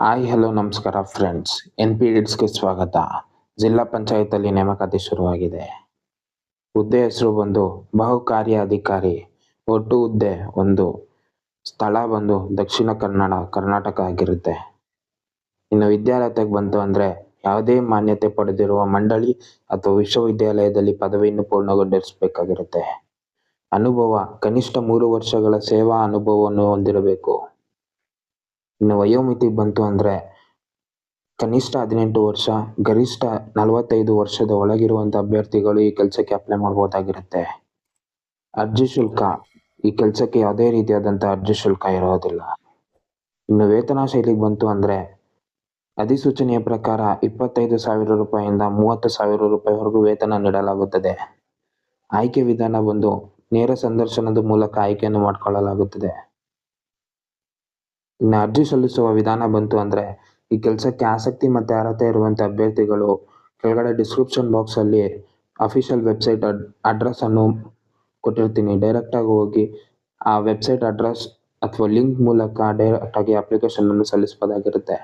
Hi, hello, ನಮಸ್ಕಾರ friends N P ಗೆ ಸ್ವಾಗತ. ಜಿಲ್ಲಾ ಪಂಚಾಯತಲ್ಲಿ ನೇಮಕಾತಿ ಶುರುವಾಗಿದೆ. ಹುದ್ದೆ ಹೆಸರು ಬಂದು ಬಹುಕಾರ್ಯ ಅಧಿಕಾರಿ ಒಟ್ಟು ಹುದ್ದೆ ಒಂದು. ಸ್ಥಳ ಬಂದು ದಕ್ಷಿಣ ಕನ್ನಡ, ಕರ್ನಾಟಕ ಆಗಿರುತ್ತೆ. ಇನ್ನು ವಿದ್ಯಾರ್ಹತೆಗೆ ಬಂತು ಅಂದರೆ ಯಾವುದೇ ಮಾನ್ಯತೆ ಪಡೆದಿರುವ ಮಂಡಳಿ ಅಥವಾ ವಿಶ್ವವಿದ್ಯಾಲಯದಲ್ಲಿ ಪದವಿಯನ್ನು ಪೂರ್ಣಗೊಂಡಿರಿಸಬೇಕಾಗಿರುತ್ತೆ. ಅನುಭವ, ಕನಿಷ್ಠ ಮೂರು ವರ್ಷಗಳ ಸೇವಾ ಅನುಭವವನ್ನು ಹೊಂದಿರಬೇಕು. ಇನ್ನು ವಯೋಮಿತಿ ಬಂತು ಅಂದರೆ ಕನಿಷ್ಠ ಹದಿನೆಂಟು ವರ್ಷ, ಗರಿಷ್ಠ ನಲವತ್ತೈದು ವರ್ಷದ ಒಳಗಿರುವಂಥ ಅಭ್ಯರ್ಥಿಗಳು ಈ ಕೆಲಸಕ್ಕೆ ಅಪ್ಲೈ ಮಾಡ್ಬೋದಾಗಿರುತ್ತೆ. ಅರ್ಜಿ ಶುಲ್ಕ, ಈ ಕೆಲಸಕ್ಕೆ ಯಾವುದೇ ರೀತಿಯಾದಂಥ ಅರ್ಜಿ ಶುಲ್ಕ ಇರೋದಿಲ್ಲ. ಇನ್ನು ವೇತನ ಶೈಲಿಗೆ ಬಂತು ಅಂದರೆ ಅಧಿಸೂಚನೆಯ ಪ್ರಕಾರ ಇಪ್ಪತ್ತೈದು ಸಾವಿರ ರೂಪಾಯಿಯಿಂದ ಮೂವತ್ತು ಸಾವಿರ ರೂಪಾಯಿವರೆಗೂ ವೇತನ ನೀಡಲಾಗುತ್ತದೆ. ಆಯ್ಕೆ ವಿಧಾನ ಬಂದು ನೇರ ಸಂದರ್ಶನದ ಮೂಲಕ ಆಯ್ಕೆಯನ್ನು ಮಾಡಿಕೊಳ್ಳಲಾಗುತ್ತದೆ. ಇನ್ನು ಅರ್ಜಿ ಸಲ್ಲಿಸುವ ವಿಧಾನ ಬಂತು ಅಂದರೆ ಈ ಕೆಲಸಕ್ಕೆ ಆಸಕ್ತಿ ಮತ್ತು ಅರ್ಹತೆ ಇರುವಂಥ ಅಭ್ಯರ್ಥಿಗಳು ಕೆಳಗಡೆ ಡಿಸ್ಕ್ರಿಪ್ಷನ್ ಬಾಕ್ಸಲ್ಲಿ ಅಫಿಷಿಯಲ್ ವೆಬ್ಸೈಟ್ ಅಡ್ ಅಡ್ರೆಸ್ಸನ್ನು ಕೊಟ್ಟಿರ್ತೀನಿ. ಡೈರೆಕ್ಟಾಗಿ ಹೋಗಿ ಆ ವೆಬ್ಸೈಟ್ ಅಡ್ರೆಸ್ ಅಥವಾ ಲಿಂಕ್ ಮೂಲಕ ಡೈರೆಕ್ಟಾಗಿ ಅಪ್ಲಿಕೇಶನನ್ನು ಸಲ್ಲಿಸಬಹುದಾಗಿರುತ್ತೆ.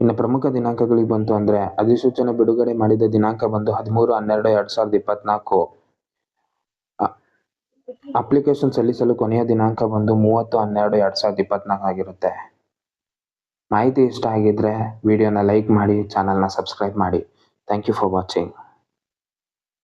ಇನ್ನು ಪ್ರಮುಖ ದಿನಾಂಕಗಳಿಗೆ ಬಂತು ಅಂದರೆ ಅಧಿಸೂಚನೆ ಬಿಡುಗಡೆ ಮಾಡಿದ ದಿನಾಂಕ ಬಂದು ಹದಿಮೂರು ಹನ್ನೆರಡು ಎರಡು ಸಾವಿರದ ಇಪ್ಪತ್ನಾಲ್ಕು. ಅಪ್ಲಿಕೇಶನ್ ಸಲ್ಲಿಸಲು ಕೊನೆಯ ದಿನಾಂಕ ಬಂದು ಮೂವತ್ತು, ಹನ್ನೆರಡು, ಎರಡು ಸಾವಿರದ ಇಪ್ಪತ್ನಾಲ್ಕು ಆಗಿರುತ್ತೆ. ಮಾಹಿತಿ ಇಷ್ಟ ಆಗಿದ್ರೆ ವಿಡಿಯೋನ ಲೈಕ್ ಮಾಡಿ ಚಾನಲ್ನ ಸಬ್ಸ್ಕ್ರೈಬ್ ಮಾಡಿ. Thank you for watching